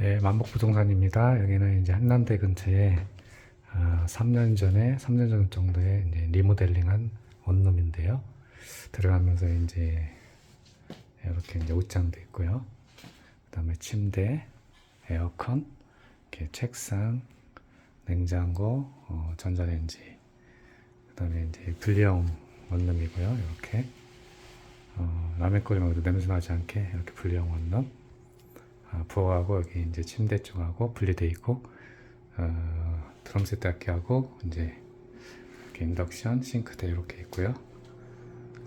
예, 만복부동산입니다. 여기는 이제 한남대 근처에 아, 3년 전에 3년 전 정도에 이제 리모델링한 원룸인데요. 들어가면서 이제 이렇게 이제 옷장도 있고요. 그다음에 침대, 에어컨, 이렇게 책상, 냉장고, 어, 전자레인지. 그다음에 이제 분리형 원룸이고요. 이렇게 어, 라면 끓이면 냄새 나지 않게 이렇게 분리형 원룸. 아, 부엌하고 여기 이제 침대 쪽하고 분리돼 있고 어, 드럼 세탁기하고 이제 이렇게 인덕션 싱크대 이렇게 있고요.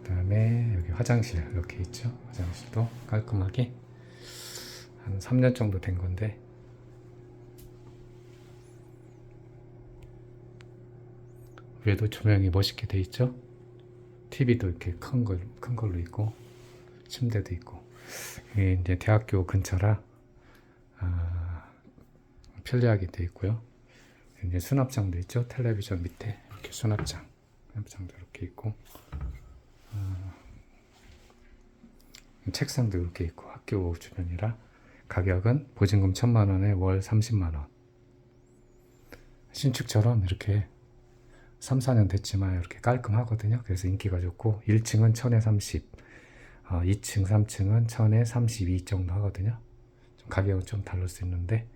그다음에 여기 화장실 이렇게 있죠. 화장실도 깔끔하게 한 3년 정도 된 건데 위에도 조명이 멋있게 돼 있죠. TV도 이렇게 큰 걸, 큰 걸로 있고 침대도 있고 이게 이제 대학교 근처라 아, 편리하게 돼 있고요. 이제 수납장도 있죠. 텔레비전 밑에 이렇게 수납장, 수납장도 이렇게 있고 아, 책상도 이렇게 있고 학교 주변이라 가격은 보증금 천만 원에 월 30만 원. 신축처럼 이렇게 3, 4년 됐지만 이렇게 깔끔하거든요. 그래서 인기가 좋고 1층은 1000에 30, 어, 2층, 3층은 1000에 32 정도 하거든요. 좀 가격은 좀 다를 수 있는데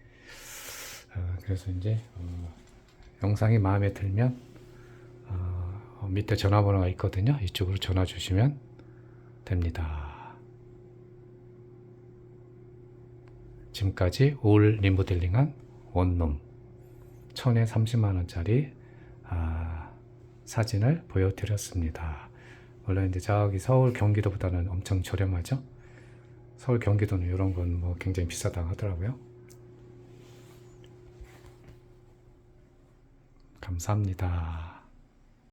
어, 그래서 이제 어, 영상이 마음에 들면 어, 어, 밑에 전화번호가 있거든요. 이쪽으로 전화 주시면 됩니다. 지금까지 올 리모델링한 원룸 1000에 30만 원짜리 아, 사진을 보여드렸습니다. 물론 이제 저기 서울 경기도보다는 엄청 저렴하죠. 서울 경기도는 이런 건 뭐 굉장히 비싸다고 하더라고요. 감사합니다.